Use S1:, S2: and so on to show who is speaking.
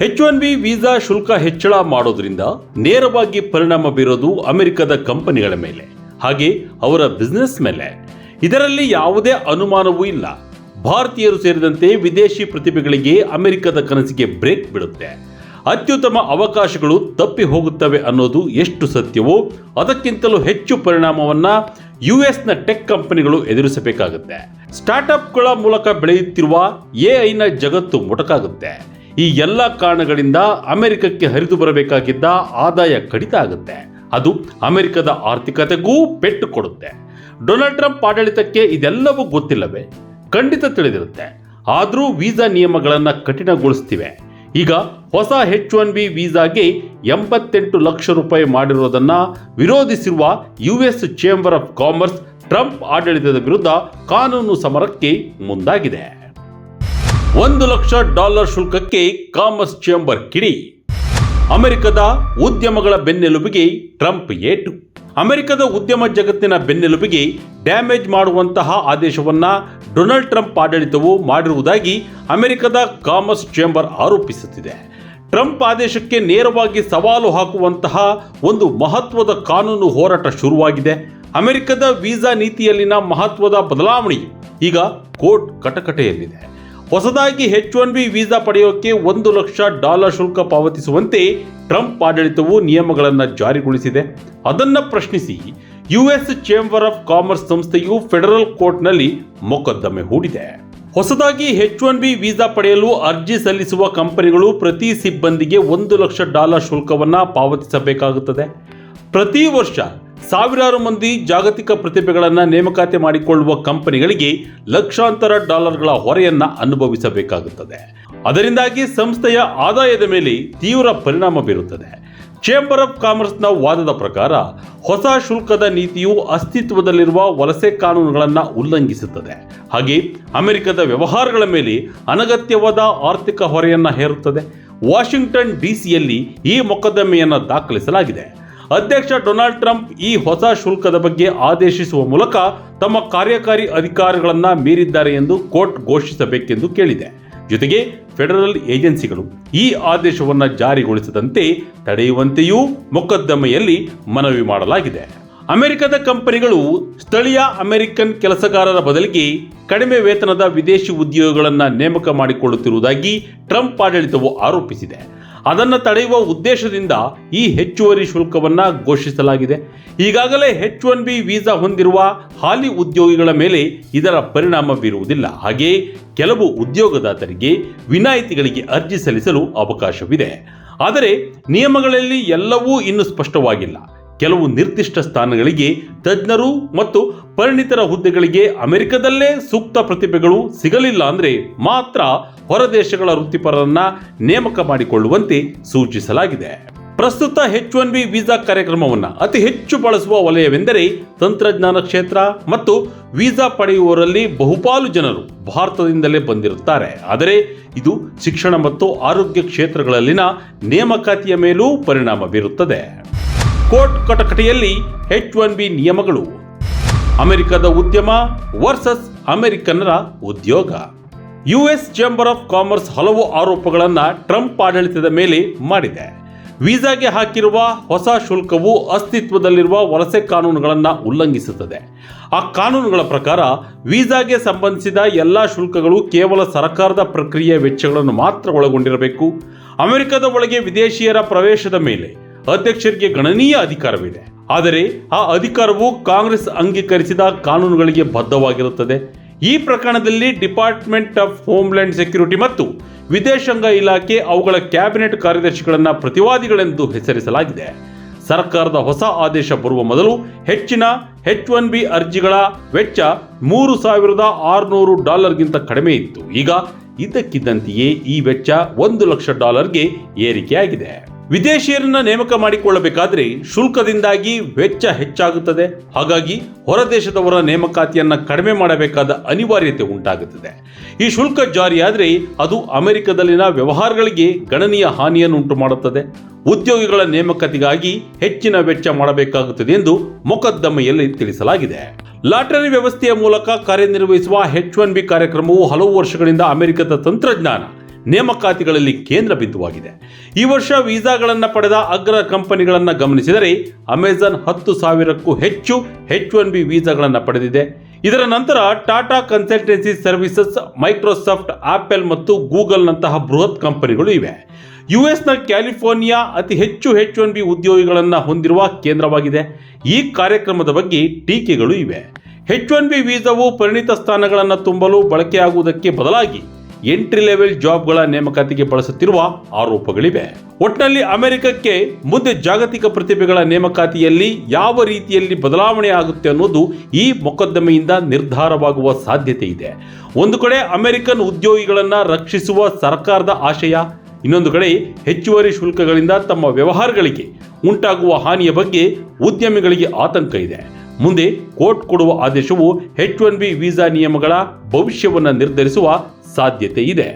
S1: H one B visa ಶುಲ್ಕ ಹೆಚ್ಚಳ ಮಾಡೋದ್ರಿಂದ ನೇರವಾಗಿ ಪರಿಣಾಮ ಬೀರೋದು ಅಮೆರಿಕದ ಕಂಪನಿಗಳ ಮೇಲೆ. ಹಾಗೆ ಅವರ ಬಿಸ್ನೆಸ್ ಮೇಲೆ. ಇದರಲ್ಲಿ ಯಾವುದೇ ಅನುಮಾನವೂ ಇಲ್ಲ. ಭಾರತೀಯರು ಸೇರಿದಂತೆ ವಿದೇಶಿ ಪ್ರತಿಭೆಗಳಿಗೆ ಅಮೆರಿಕದ ಕನಸಿಗೆ ಬ್ರೇಕ್ ಬಿಡುತ್ತೆ. ಅತ್ಯುತ್ತಮ ಅವಕಾಶಗಳು ತಪ್ಪಿ ಹೋಗುತ್ತವೆ ಅನ್ನೋದು ಎಷ್ಟು ಸತ್ಯವೋ, ಅದಕ್ಕಿಂತಲೂ ಹೆಚ್ಚು ಪರಿಣಾಮವನ್ನ ಯುಎಸ್ನ ಟೆಕ್ ಕಂಪನಿಗಳು ಎದುರಿಸಬೇಕಾಗುತ್ತೆ. ಸ್ಟಾರ್ಟ್ಅಪ್ಗಳ ಮೂಲಕ ಬೆಳೆಯುತ್ತಿರುವ ಎಐನ ಜಗತ್ತು ಮೊಟಕಾಗುತ್ತೆ. ಈ ಎಲ್ಲ ಕಾರಣಗಳಿಂದ ಅಮೆರಿಕಕ್ಕೆ ಹರಿದು ಬರಬೇಕಾಗಿದ್ದ ಆದಾಯ ಕಡಿತ ಆಗುತ್ತೆ. ಅದು ಅಮೆರಿಕದ ಆರ್ಥಿಕತೆಗೂ ಪೆಟ್ಟು ಕೊಡುತ್ತೆ. ಡೊನಾಲ್ಡ್ ಟ್ರಂಪ್ ಆಡಳಿತಕ್ಕೆ ಇದೆಲ್ಲವೂ ಗೊತ್ತಿಲ್ಲವೇ? ಖಂಡಿತ ತಿಳಿದಿರುತ್ತೆ. ಆದರೂ ವೀಸಾ ನಿಯಮಗಳನ್ನು ಕಠಿಣಗೊಳಿಸ್ತಿವೆ. ಈಗ ಹೊಸ ಹೆಚ್ ಒನ್ ಬಿ ವೀಸಾಗೆ ಎಂಬತ್ತೆಂಟು ಲಕ್ಷ ರೂಪಾಯಿ ಮಾಡಿರುವುದನ್ನು ವಿರೋಧಿಸಿರುವ U S Chamber of Commerce Trump ಆಡಳಿತದ ವಿರುದ್ಧ ಕಾನೂನು ಸಮರಕ್ಕೆ ಮುಂದಾಗಿದೆ. ಒಂದು ಲಕ್ಷ ಡಾಲರ್ ಶುಲ್ಕಕ್ಕೆ ಕಾಮರ್ಸ್ ಚೇಂಬರ್ ಕಿಡಿ. ಅಮೆರಿಕದ ಉದ್ಯಮಗಳ ಬೆನ್ನೆಲುಬಿಗೆ ಟ್ರಂಪ್ ಏಟು. ಅಮೆರಿಕದ ಉದ್ಯಮ ಜಗತ್ತಿನ ಬೆನ್ನೆಲುಬಿಗೆ ಡ್ಯಾಮೇಜ್ ಮಾಡುವಂತಹ ಆದೇಶವನ್ನ ಡೊನಾಲ್ಡ್ ಟ್ರಂಪ್ ಆಡಳಿತವು ಮಾಡಿರುವುದಾಗಿ ಅಮೆರಿಕದ ಕಾಮರ್ಸ್ ಚೇಂಬರ್ ಆರೋಪಿಸುತ್ತಿದೆ. ಟ್ರಂಪ್ ಆದೇಶಕ್ಕೆ ನೇರವಾಗಿ ಸವಾಲು ಹಾಕುವಂತಹ ಒಂದು ಮಹತ್ವದ ಕಾನೂನು ಹೋರಾಟ ಶುರುವಾಗಿದೆ. ಅಮೆರಿಕದ ವೀಸಾ ನೀತಿಯಲ್ಲಿನ ಮಹತ್ವದ ಬದಲಾವಣೆ ಈಗ ಕೋರ್ಟ್ ಕಟಕಟೆಯಲ್ಲಿದೆ. ಹೊಸದಾಗಿ ಹೆಚ್ ಒನ್ ಬಿ ವೀಸಾ ಪಡೆಯೋಕೆ ಒಂದು ಲಕ್ಷ ಡಾಲರ್ ಶುಲ್ಕ ಪಾವತಿಸುವಂತೆ ಟ್ರಂಪ್ ಆಡಳಿತವು ನಿಯಮಗಳನ್ನು ಜಾರಿಗೊಳಿಸಿದೆ. ಅದನ್ನು ಪ್ರಶ್ನಿಸಿ ಯುಎಸ್ ಚೇಂಬರ್ ಆಫ್ ಕಾಮರ್ಸ್ ಸಂಸ್ಥೆಯು ಫೆಡರಲ್ ಕೋರ್ಟ್ನಲ್ಲಿ ಮೊಕದ್ದಮೆ ಹೂಡಿದೆ. ಹೊಸದಾಗಿ ಹೆಚ್ ಒನ್ ಬಿ ವೀಸಾ ಪಡೆಯಲು ಅರ್ಜಿ ಸಲ್ಲಿಸುವ ಕಂಪನಿಗಳು ಪ್ರತಿ ಸಿಬ್ಬಂದಿಗೆ ಒಂದು ಲಕ್ಷ ಡಾಲರ್ ಶುಲ್ಕವನ್ನು ಪಾವತಿಸಬೇಕಾಗುತ್ತದೆ. ಪ್ರತಿ ವರ್ಷ ಸಾವಿರಾರು ಮಂದಿ ಜಾಗತಿಕ ಪ್ರತಿಭೆಗಳನ್ನು ನೇಮಕಾತಿ ಮಾಡಿಕೊಳ್ಳುವ ಕಂಪನಿಗಳಿಗೆ ಲಕ್ಷಾಂತರ ಡಾಲರ್ಗಳ ಹೊರೆಯನ್ನು ಅನುಭವಿಸಬೇಕಾಗುತ್ತದೆ. ಅದರಿಂದಾಗಿ ಸಂಸ್ಥೆಯ ಆದಾಯದ ಮೇಲೆ ತೀವ್ರ ಪರಿಣಾಮ ಬೀರುತ್ತದೆ. ಚೇಂಬರ್ ಆಫ್ ಕಾಮರ್ಸ್ನ ವಾದದ ಪ್ರಕಾರ, ಹೊಸ ಶುಲ್ಕದ ನೀತಿಯು ಅಸ್ತಿತ್ವದಲ್ಲಿರುವ ವಲಸೆ ಕಾನೂನುಗಳನ್ನು ಉಲ್ಲಂಘಿಸುತ್ತದೆ. ಹಾಗೆ ಅಮೆರಿಕದ ವ್ಯವಹಾರಗಳ ಮೇಲೆ ಅನಗತ್ಯವಾದ ಆರ್ಥಿಕ ಹೊರೆಯನ್ನು ಹೇರುತ್ತದೆ. ವಾಷಿಂಗ್ಟನ್ ಡಿಸಿಯಲ್ಲಿ ಈ ಮೊಕದ್ದಮೆಯನ್ನು ದಾಖಲಿಸಲಾಗಿದೆ. ಅಧ್ಯಕ್ಷ ಡೊನಾಲ್ಡ್ ಟ್ರಂಪ್ ಈ ಹೊಸ ಶುಲ್ಕದ ಬಗ್ಗೆ ಆದೇಶಿಸುವ ಮೂಲಕ ತಮ್ಮ ಕಾರ್ಯಕಾರಿ ಅಧಿಕಾರಗಳನ್ನು ಮೀರಿದ್ದಾರೆ ಎಂದು ಕೋರ್ಟ್ ಘೋಷಿಸಬೇಕೆಂದು ಕೇಳಿದೆ. ಜೊತೆಗೆ ಫೆಡರಲ್ ಏಜೆನ್ಸಿಗಳು ಈ ಆದೇಶವನ್ನು ಜಾರಿಗೊಳಿಸದಂತೆ ತಡೆಯುವಂತೆಯೂ ಮೊಕದ್ದಮೆಯಲ್ಲಿ ಮನವಿ ಮಾಡಲಾಗಿದೆ. ಅಮೆರಿಕದ ಕಂಪನಿಗಳು ಸ್ಥಳೀಯ ಅಮೆರಿಕನ್ ಕೆಲಸಗಾರರ ಬದಲಿಗೆ ಕಡಿಮೆ ವೇತನದ ವಿದೇಶಿ ಉದ್ಯೋಗಗಳನ್ನು ನೇಮಕ ಮಾಡಿಕೊಳ್ಳುತ್ತಿರುವುದಾಗಿ ಟ್ರಂಪ್ ಆಡಳಿತವು ಆರೋಪಿಸಿದೆ. ಅದನ್ನು ತಡೆಯುವ ಉದ್ದೇಶದಿಂದ ಈ ಹೆಚ್ಚುವರಿ ಶುಲ್ಕವನ್ನು ಘೋಷಿಸಲಾಗಿದೆ. ಈಗಾಗಲೇ ಹೆಚ್ ಒನ್ ಬಿ ವೀಸಾ ಹೊಂದಿರುವ ಹಾಲಿ ಉದ್ಯೋಗಿಗಳ ಮೇಲೆ ಇದರ ಪರಿಣಾಮ ಬೀರುವುದಿಲ್ಲ ಹಾಗೆಯೇ ಕೆಲವು ಉದ್ಯೋಗದಾತರಿಗೆ ವಿನಾಯಿತಿಗಳಿಗೆ ಅರ್ಜಿ ಸಲ್ಲಿಸಲು ಅವಕಾಶವಿದೆ. ಆದರೆ ನಿಯಮಗಳಲ್ಲಿ ಎಲ್ಲವೂ ಇನ್ನೂ ಸ್ಪಷ್ಟವಾಗಿಲ್ಲ. ಕೆಲವು ನಿರ್ದಿಷ್ಟ ಸ್ಥಾನಗಳಿಗೆ ತಜ್ಞರು ಮತ್ತು ಪರಿಣಿತರ ಹುದ್ದೆಗಳಿಗೆ ಅಮೆರಿಕದಲ್ಲೇ ಸೂಕ್ತ ಪ್ರತಿಭೆಗಳು ಸಿಗಲಿಲ್ಲ ಅಂದರೆ ಮಾತ್ರ ಹೊರದೇಶಗಳ ವೃತ್ತಿಪರರನ್ನ ನೇಮಕ ಮಾಡಿಕೊಳ್ಳುವಂತೆ ಸೂಚಿಸಲಾಗಿದೆ. ಪ್ರಸ್ತುತ ಹೆಚ್ ಒನ್ ಬಿ ವೀಸಾ ಕಾರ್ಯಕ್ರಮವನ್ನು ಅತಿ ಹೆಚ್ಚು ಬಳಸುವ ವಲಯವೆಂದರೆ ತಂತ್ರಜ್ಞಾನ ಕ್ಷೇತ್ರ ಮತ್ತು ವೀಸಾ ಪಡೆಯುವವರಲ್ಲಿ ಬಹುಪಾಲು ಜನರು ಭಾರತದಿಂದಲೇ ಬಂದಿರುತ್ತಾರೆ. ಆದರೆ ಇದು ಶಿಕ್ಷಣ ಮತ್ತು ಆರೋಗ್ಯ ಕ್ಷೇತ್ರಗಳಲ್ಲಿನ ನೇಮಕಾತಿಯ ಮೇಲೂ ಪರಿಣಾಮ ಬೀರುತ್ತದೆ. ಕೋರ್ಟ್ ಕಟಕಟೆಯಲ್ಲಿ ಹೆಚ್ ಒನ್ ಬಿ ನಿಯಮಗಳು. ಅಮೆರಿಕದ ಉದ್ಯಮ ವರ್ಸಸ್ ಅಮೆರಿಕನ್ನರ ಉದ್ಯೋಗ. ಯುಎಸ್ ಚೇಂಬರ್ ಆಫ್ ಕಾಮರ್ಸ್ ಹಲವು ಆರೋಪಗಳನ್ನು ಟ್ರಂಪ್ ಆಡಳಿತದ ಮೇಲೆ ಮಾಡಿದೆ. ವೀಸಾಗೆ ಹಾಕಿರುವ ಹೊಸ ಶುಲ್ಕವು ಅಸ್ತಿತ್ವದಲ್ಲಿರುವ ವಲಸೆ ಕಾನೂನುಗಳನ್ನು ಉಲ್ಲಂಘಿಸುತ್ತದೆ. ಆ ಕಾನೂನುಗಳ ಪ್ರಕಾರ ವೀಸಾಗೆ ಸಂಬಂಧಿಸಿದ ಎಲ್ಲ ಶುಲ್ಕಗಳು ಕೇವಲ ಸರ್ಕಾರದ ಪ್ರಕ್ರಿಯೆ ವೆಚ್ಚಗಳನ್ನು ಮಾತ್ರ ಒಳಗೊಂಡಿರಬೇಕು. ಅಮೆರಿಕದ ಒಳಗೆ ವಿದೇಶಿಯರ ಪ್ರವೇಶದ ಮೇಲೆ ಅಧ್ಯಕ್ಷರಿಗೆ ಗಣನೀಯ ಅಧಿಕಾರವಿದೆ. ಆದರೆ ಆ ಅಧಿಕಾರವು ಕಾಂಗ್ರೆಸ್ ಅಂಗೀಕರಿಸಿದ ಕಾನೂನುಗಳಿಗೆ ಬದ್ಧವಾಗಿರುತ್ತದೆ. ಈ ಪ್ರಕರಣದಲ್ಲಿ ಡಿಪಾರ್ಟ್ಮೆಂಟ್ ಆಫ್ ಹೋಮ್ಲ್ಯಾಂಡ್ ಸೆಕ್ಯೂರಿಟಿ ಮತ್ತು ವಿದೇಶಾಂಗ ಇಲಾಖೆ ಅವುಗಳ ಕ್ಯಾಬಿನೆಟ್ ಕಾರ್ಯದರ್ಶಿಗಳನ್ನು ಪ್ರತಿವಾದಿಗಳೆಂದು ಹೆಸರಿಸಲಾಗಿದೆ. ಸರ್ಕಾರದ ಹೊಸ ಆದೇಶ ಬರುವ ಮೊದಲು ಹೆಚ್ಚಿನ ಹೆಚ್ ಒನ್ ಬಿ ಅರ್ಜಿಗಳ ವೆಚ್ಚ ಮೂರು ಸಾವಿರದ ಆರುನೂರು ಡಾಲರ್ಗಿಂತ ಕಡಿಮೆ ಇತ್ತು. ಈಗ ಇದ್ದಕ್ಕಿದ್ದಂತೆಯೇ ಈ ವೆಚ್ಚ ಒಂದು ಲಕ್ಷ ಡಾಲರ್ಗೆ ಏರಿಕೆಯಾಗಿದೆ. ವಿದೇಶಿಯರನ್ನ ನೇಮಕ ಮಾಡಿಕೊಳ್ಳಬೇಕಾದ್ರೆ ಶುಲ್ಕದಿಂದಾಗಿ ವೆಚ್ಚ ಹೆಚ್ಚಾಗುತ್ತದೆ. ಹಾಗಾಗಿ ಹೊರದೇಶದವರ ನೇಮಕಾತಿಯನ್ನ ಕಡಿಮೆ ಮಾಡಬೇಕಾದ ಅನಿವಾರ್ಯತೆ ಉಂಟಾಗುತ್ತದೆ. ಈ ಶುಲ್ಕ ಜಾರಿಯಾದರೆ ಅದು ಅಮೆರಿಕದಲ್ಲಿನ ವ್ಯವಹಾರಗಳಿಗೆ ಗಣನೀಯ ಹಾನಿಯನ್ನು ಉಂಟು ಮಾಡುತ್ತದೆ ಉದ್ಯೋಗಿಗಳ ನೇಮಕಾತಿಗಾಗಿ ಹೆಚ್ಚಿನ ವೆಚ್ಚ ಮಾಡಬೇಕಾಗುತ್ತದೆ ಎಂದು ಮೊಕದ್ದಮೆಯಲ್ಲಿ ತಿಳಿಸಲಾಗಿದೆ. ಲಾಟರಿ ವ್ಯವಸ್ಥೆಯ ಮೂಲಕ ಕಾರ್ಯನಿರ್ವಹಿಸುವ ಹೆಚ್ ಒನ್ ಬಿ ಕಾರ್ಯಕ್ರಮವು ಹಲವು ವರ್ಷಗಳಿಂದ ಅಮೆರಿಕದ ತಂತ್ರಜ್ಞಾನ ನೇಮಕಾತಿಗಳಲ್ಲಿ ಕೇಂದ್ರ ಬಿಂದುವಾಗಿದೆ. ಈ ವರ್ಷ ವೀಸಾಗಳನ್ನು ಪಡೆದ ಅಗ್ರ ಕಂಪನಿಗಳನ್ನು ಗಮನಿಸಿದರೆ ಅಮೆಜಾನ್ ಹತ್ತು ಸಾವಿರಕ್ಕೂ ಹೆಚ್ಚು ಹೆಚ್ ಒನ್ ಬಿ ವೀಸಾಗಳನ್ನು ಪಡೆದಿದೆ. ಇದರ ನಂತರ Tata Consultancy Services, Microsoft, Apple ಮತ್ತು ಗೂಗಲ್ನಂತಹ ಬೃಹತ್ ಕಂಪನಿಗಳು ಇವೆ. ಯುಎಸ್ನ ಕ್ಯಾಲಿಫೋರ್ನಿಯಾ ಅತಿ ಹೆಚ್ಚು ಹೆಚ್ ಒನ್ ಬಿ ಉದ್ಯೋಗಿಗಳನ್ನು ಹೊಂದಿರುವ ಕೇಂದ್ರವಾಗಿದೆ. ಈ ಕಾರ್ಯಕ್ರಮದ ಬಗ್ಗೆ ಟೀಕೆಗಳು ಇವೆ. ಹೆಚ್ ಒನ್ ಬಿ ವೀಸಾವು ಪರಿಣಿತ ಸ್ಥಾನಗಳನ್ನು ತುಂಬಲು ಬಳಕೆಯಾಗುವುದಕ್ಕೆ ಬದಲಾಗಿ ಎಂಟ್ರಿ ಲೆವೆಲ್ ಜಾಬ್ಗಳ ನೇಮಕಾತಿಗೆ ಬಳಸುತ್ತಿರುವ ಆರೋಪಗಳಿವೆ. ಒಟ್ಟಿನಲ್ಲಿ ಅಮೆರಿಕಕ್ಕೆ ಮುಂದೆ ಜಾಗತಿಕ ಪ್ರತಿಭೆಗಳ ನೇಮಕಾತಿಯಲ್ಲಿ ಯಾವ ರೀತಿಯಲ್ಲಿ ಬದಲಾವಣೆ ಆಗುತ್ತೆ ಅನ್ನೋದು ಈ ಮೊಕದ್ದಮೆಯಿಂದ ನಿರ್ಧಾರವಾಗುವ ಸಾಧ್ಯತೆ ಇದೆ. ಒಂದು ಕಡೆ ಅಮೆರಿಕನ್ ಉದ್ಯೋಗಿಗಳನ್ನು ರಕ್ಷಿಸುವ ಸರ್ಕಾರದ ಆಶಯ, ಇನ್ನೊಂದು ಕಡೆ ಹೆಚ್ಚುವರಿ ಶುಲ್ಕಗಳಿಂದ ತಮ್ಮ ವ್ಯವಹಾರಗಳಿಗೆ ಉಂಟಾಗುವ ಹಾನಿಯ ಬಗ್ಗೆ ಉದ್ಯಮಿಗಳಿಗೆ ಆತಂಕ ಇದೆ. ಮುಂದೆ ಕೋರ್ಟ್ ಕೊಡುವ ಆದೇಶವು ಹೆಚ್ ಒನ್ ಬಿ ವೀಸಾ ನಿಯಮಗಳ ಭವಿಷ್ಯವನ್ನು ನಿರ್ಧರಿಸುವ ಸಾಧ್ಯತೆ ಇದೆ.